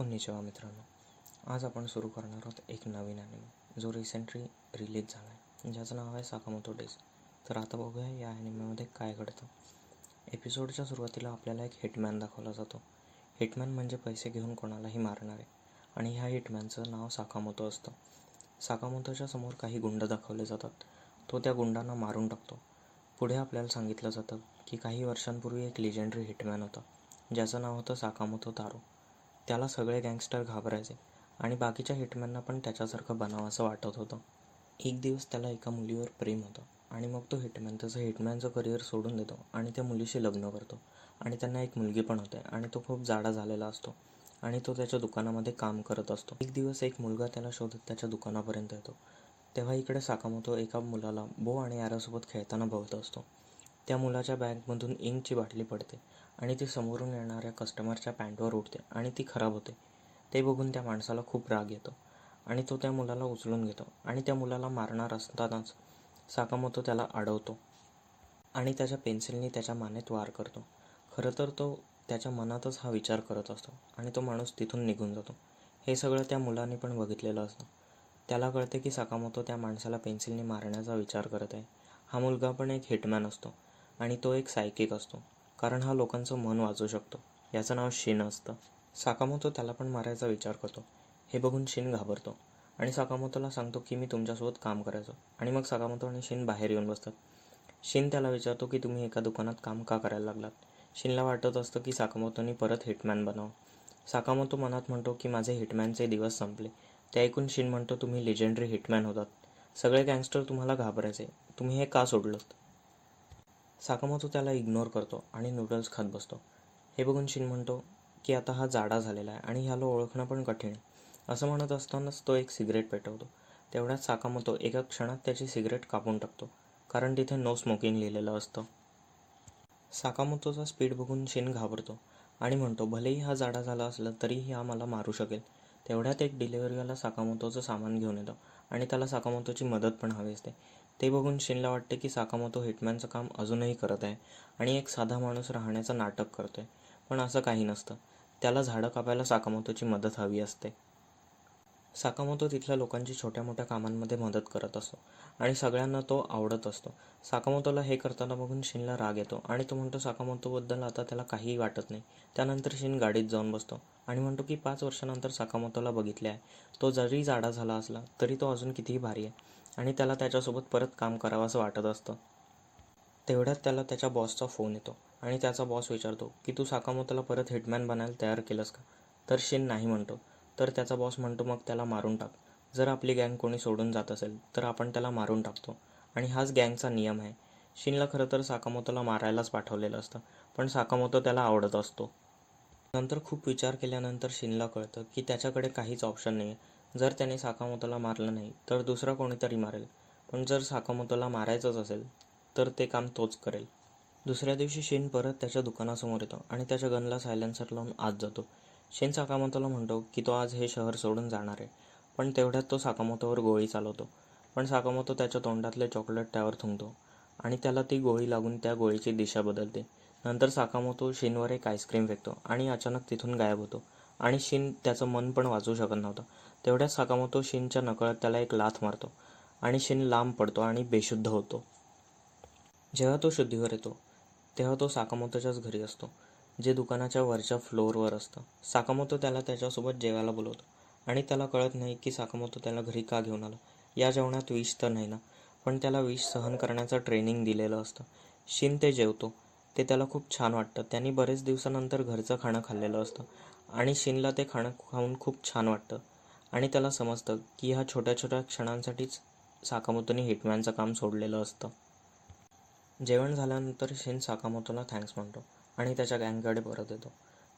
कोन्निचिवा मित्रांनो आज आपण सुरू करणार आहोत एक नवीन ॲनिमे जो रिसेंटली रिलीज झाला आहे ज्याचं नाव आहे साकामोतो डेज तर आता बघूया या ॲनिमेमध्ये काय घडतं. एपिसोडच्या सुरुवातीला आपल्याला एक हिटमॅन दाखवला जातो. हिटमॅन म्हणजे पैसे घेऊन कोणालाही मारणारे. आणि ह्या हिटमॅनचं नाव साकामोतो असतं. साकामोतोच्या समोर काही गुंड दाखवले जातात. तो त्या गुंडांना मारून टाकतो. पुढे आपल्याला सांगितलं जातं की काही वर्षांपूर्वी एक लिजेंडरी हिटमॅन होता. ज्याचं नाव होतं साकामोतो तारो त्याला सगळे गँगस्टर घाबरायचे आणि बाकीच्या हिटमॅनना पण त्याच्यासारखं बनावं असं वाटत होतं. एक दिवस त्याला एका मुलीवर प्रेम होतं आणि मग तो हिटमॅन त्याचं हिटमॅनचं करिअर सोडून देतो आणि त्या मुलीशी लग्न करतो आणि त्यांना एक मुलगी पण होते आणि तो खूप जाडा झालेला असतो आणि तो त्याच्या दुकानामध्ये काम करत असतो. एक दिवस एक मुलगा त्याला शोधत त्याच्या दुकानापर्यंत येतो. तेव्हा इकडे साकामोतो एका मुलाला बो आणि ॲरासोबत खेळताना बघत असतो. त्या मुलाच्या बॅगमधून इंकची बाटली पडते आणि ती समोरून येणाऱ्या कस्टमरच्या पॅन्टवर उठते आणि ती खराब होते. ते बघून त्या माणसाला खूप राग येतो आणि तो त्या मुलाला उचलून घेतो आणि त्या मुलाला मारणार असतानाच साकामोतो त्याला अडवतो आणि त्याच्या पेन्सिलने त्याच्या मानेत वार करतो. खरं तर तो त्याच्या मनातच हा विचार करत असतो आणि तो माणूस तिथून निघून जातो. हे सगळं त्या मुलाने पण बघितलेलं असतं. त्याला कळते की साकामोतो त्या माणसाला पेन्सिलने मारण्याचा विचार करत आहे. हा मुलगा पण एक हिटमॅन असतो आणि तो एक सायकिक असतो. कारण हा लोकांचं मन वाचू शकतो. याचं नाव शिन असतं. साकामोतो त्याला पण मारायचा विचार करतो. हे बघून शिन घाबरतो. आणि साकामोतोला सांगतो की मी तुमच्यासोबत काम करायचो. आणि मग साकामोतो आणि शिन बाहेर येऊन बसतात. शिन त्याला विचारतो की तुम्ही एका दुकानात काम का करायला लागलात? शिनला वाटत असतं की साकामोतोनी परत हिटमॅन बनावं. साकामोतो मनात म्हणतो की माझे हिटमॅनचे दिवस संपले. ते ऐकून शिन म्हणतो तुम्ही लेजेंडरी हिटमॅन होतात. सगळे गँगस्टर तुम्हाला घाबरायचे. तुम्ही हे का सोडलं साकामोतो त्याला इग्नोर करतो आणि नूडल्स खात बसतो. हे बघून शिन म्हणतो की आता हा जाडा झालेला आहे आणि ह्याला ओळखणं पण कठीण आहे. असं म्हणत असतानाच तो एक सिगरेट पेटवतो. तेवढ्यात साकामोतो एका क्षणात त्याची सिगरेट कापून टाकतो कारण तिथे नो स्मोकिंग लिहिलेलं असतं. साकामोतोचा स्पीड बघून शिन घाबरतो आणि म्हणतो भलेही हा जाडा झाला असला तरीही हा मला मारू शकेल. तेवढ्यात एक डिलिव्हरीवाला साकामोतोचं सामान घेऊन येतो आणि त्याला साकामोतोची मदत पण हवी असते. ते बघून शिनला वाटते की साकामोतो हिटमॅनचं काम अजूनही करत आहे आणि एक साधा माणूस राहण्याचं नाटक करतोय. पण असं काही नसतं. त्याला झाडं कापायला साकामोतोची मदत हवी असते. साकामोतो तिथल्या लोकांची छोट्या मोठ्या कामांमध्ये मदत करत असतो आणि सगळ्यांना तो आवडत असतो. साकामोतोला हे करताना बघून शिनला राग येतो आणि तो म्हणतो साकामोतोबद्दल आता त्याला काहीही वाटत नाही. त्यानंतर शिन गाडीत जाऊन बसतो आणि म्हणतो की पाच वर्षानंतर साकामोतोला बघितले आहे तो जरी जाडा झाला असला तरी तो अजून कितीही भारी आहे आणि त्याला त्याच्यासोबत परत काम करावं असं वाटत असतं. तेवढ्यात त्याला त्याच्या बॉसचा फोन येतो आणि त्याचा बॉस विचारतो की तू साकामोतोला परत हिटमॅन बनायला तयार केलंस का? तर शिन नाही म्हणतो. तर त्याचा बॉस म्हणतो मग त्याला मारून टाक. जर आपली गँग कोणी सोडून जात असेल तर आपण त्याला मारून टाकतो. आणि हाच गँगचा नियम आहे. शिनला खरं तर साकामोतोला मारायलाच पाठवलेलं असतं पण साकामोतो त्याला आवडत असतो. नंतर खूप विचार केल्यानंतर शिनला कळतं की त्याच्याकडे काहीच ऑप्शन नाही आहे जर त्याने साकामोतोला मारलं नाही तर दुसरा कोणीतरी मारेल. पण जर साकामोतोला मारायचंच असेल तर ते काम तोच करेल. दुसऱ्या दिवशी शिन परत त्याच्या दुकानासमोर येतो आणि त्याच्या गनला सायलेन्सर लावून आत जातो. शेन साकामोतोला म्हणतो की तो आज हे शहर सोडून जाणार आहे. पण तेवढ्यात तो साकामोतोवर गोळी चालवतो. पण साकामोतो त्याच्या तोंडातले चॉकलेट त्यावर थुंकतो आणि त्याला ती गोळी लागून त्या गोळीची दिशा बदलते. नंतर साकामोतो शिनवर एक आईस्क्रीम फेकतो आणि अचानक तिथून गायब होतो आणि शिन त्याचं मन पण वाचू शकत नव्हतं. तेवढ्यात साकामोतो शिनच्या नकळत त्याला एक लाथ मारतो आणि शिन लांब पडतो आणि बेशुद्ध होतो. जेव्हा तो शुद्धीवर येतो तेव्हा तो साकामोतोच्याच घरी असतो. जे दुकानाच्या वरच्या फ्लोअरवर असतं. साकामोतो त्याला त्याच्यासोबत जेवायला बोलवतो. आणि त्याला कळत नाही की साकामोतो त्याला घरी का घेऊन आला. या जेवणात विष तर नाही ना? पण त्याला विष सहन करण्याचं ट्रेनिंग दिलेलं असतं. शिन ते जेवतो. ते त्याला खूप छान वाटतं. त्यांनी बरेच दिवसानंतर घरचं खाणं खाल्लेलं असतं. आणि शिनला ते खाणं खाऊन खूप छान वाटतं. आणि त्याला समजतं की ह्या छोट्या छोट्या क्षणांसाठीच साकामोतोने हिटमॅनचं काम सोडलेलं असतं. जेवण झाल्यानंतर शिन साकामोतोला थँक्स म्हणतो आणि त्याच्या गँगकडे परत येतो.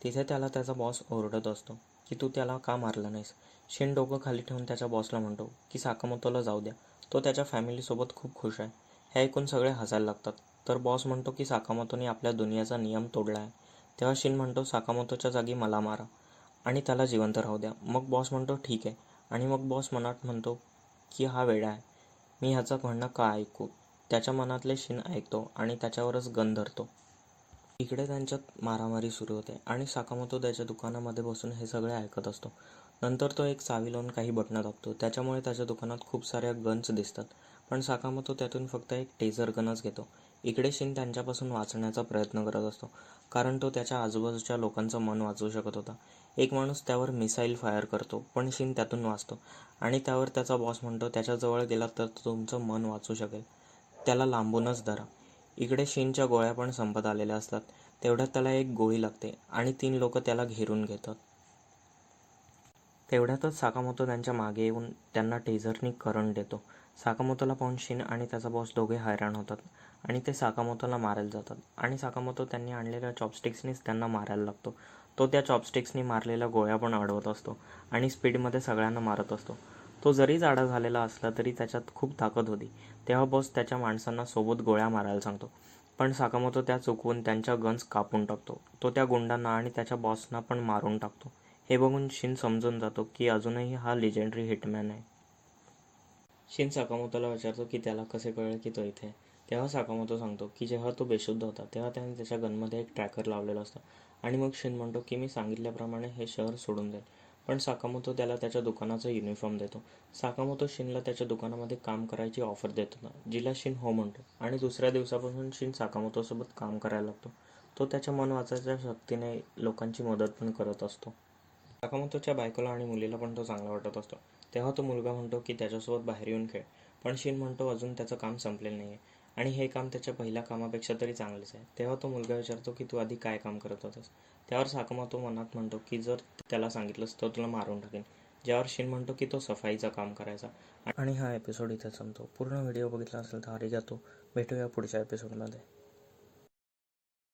तिथे त्याला त्याचा बॉस ओरडत असतो की तू त्याला का मारला नाहीस? शेण डोकं खाली ठेवून त्याच्या बॉसला म्हणतो की साकामोतोला जाऊ द्या. तो त्याच्या फॅमिलीसोबत खूप खुश आहे. हे ऐकून सगळे हसायला लागतात. तर बॉस म्हणतो की साकामोतोने आपल्या दुनियाचा नियम तोडला आहे. तेव्हा शिन म्हणतो साकामोतोच्या जागी मला मारा आणि त्याला जिवंत राहू द्या. मग बॉस म्हणतो ठीक आहे. आणि मग बॉस मनात म्हणतो की हा वेडा आहे. मी ह्याचं म्हणणं का ऐकू? त्याच्या मनातले शिन ऐकतो आणि त्याच्यावरच गन धरतो. इकडे त्यांच्यात मारामारी सुरू होते आणि साकामोतो त्याच्या दुकानामध्ये बसून हे सगळे ऐकत असतो. नंतर तो एक चावी लावून काही बटणं दाबतो. त्याच्यामुळे त्याच्या दुकानात खूप साऱ्या गन्स दिसतात. पण साकामोतो त्यातून फक्त एक टेझर गनच घेतो. इकडे शिन त्यांच्यापासून वाचण्याचा प्रयत्न करत असतो. कारण तो त्याच्या आजूबाजूच्या लोकांचं मन वाचवू शकत होता. एक माणूस त्यावर मिसाईल फायर करतो पण शिन त्यातून वाचतो. आणि त्यावर त्याचा बॉस म्हणतो त्याच्याजवळ गेलात तर तुमचं मन वाचू शकेल. त्याला लांबूनच धरा. इकडे शिनच्या गोळ्या पण संपत आलेल्या असतात. तेवढ्यात त्याला एक गोळी लागते आणि तीन लोक त्याला घेरून घेतात. तेवढ्यातच साकामोतो त्यांच्या मागे येऊन त्यांना टेझरनी करंट देतो. साकामोतोला पाहून शिन आणि त्याचा बॉस दोघे हैराण होतात आणि ते साकामोतोला मारायला जातात. आणि साकामोतो त्यांनी आणलेल्या चॉपस्टिक्सनीच त्यांना मारायला लागतो. तो त्या चॉपस्टिक्सनी मारलेल्या गोळ्या पण अडवत असतो आणि स्पीडमध्ये सगळ्यांना मारत असतो. तो जरी जाडा झालेला असला तरी त्याच्यात खूप ताकद होती. तेव्हा बॉस त्याच्या माणसांना सोबत गोळ्या मारायला सांगतो. पण साकामोतो त्या चुकवून त्यांच्या गन्स कापून टाकतो. तो त्या गुंडांना आणि त्याच्या बॉसना पण मारून टाकतो. हे बघून शिन समजून जातो की अजूनही हा लिजेंडरी हिटमॅन आहे. शिन साकामोतोला विचारतो की त्याला कसे कळेल की तो इथे तेव्हा साकामोतो सांगतो की जेव्हा तो बेशुद्ध होता तेव्हा त्याने त्याच्या गनमध्ये एक ट्रॅकर लावलेला असतो. आणि मग शिन म्हणतो की मी सांगितल्याप्रमाणे हे शहर सोडून जाईल पण साकामोतो त्याला त्याच्या दुकानाचा युनिफॉर्म देतो. साकामोतो शिनला त्याच्या दुकानामध्ये काम करायची ऑफर देतो ना जिला शिन हो म्हणतो. आणि दुसऱ्या दिवसापासून शिन साकामोतोसोबत काम करायला लागतो. तो त्याच्या मन वाचायच्या शक्तीने लोकांची मदत पण करत असतो. साकामोतोच्या बायकोला आणि मुलीला पण तो चांगला वाटत असतो. तेव्हा तो मुलगा म्हणतो की त्याच्यासोबत बाहेर येऊन खेळ. पण शिन म्हणतो अजून त्याचं काम संपलेलं नाही आहे आणि हे काम त्याच्या पहिल्या कामापेक्षा तरी चांगलंच आहे. तेव्हा तो मुलगा विचारतो की तू आधी काय काम करत होतास? त्यावर साकामोतो मनात म्हणतो की जर त्याला सांगितलंस तर तुला मारून टाकेन. ज्यावर शिन म्हणतो की तो सफाईचं काम करायचा. आणि हा एपिसोड इथे संपतो. पूर्ण व्हिडिओ बघितला असेल तर हरी जातो भेटूया पुढच्या एपिसोडमध्ये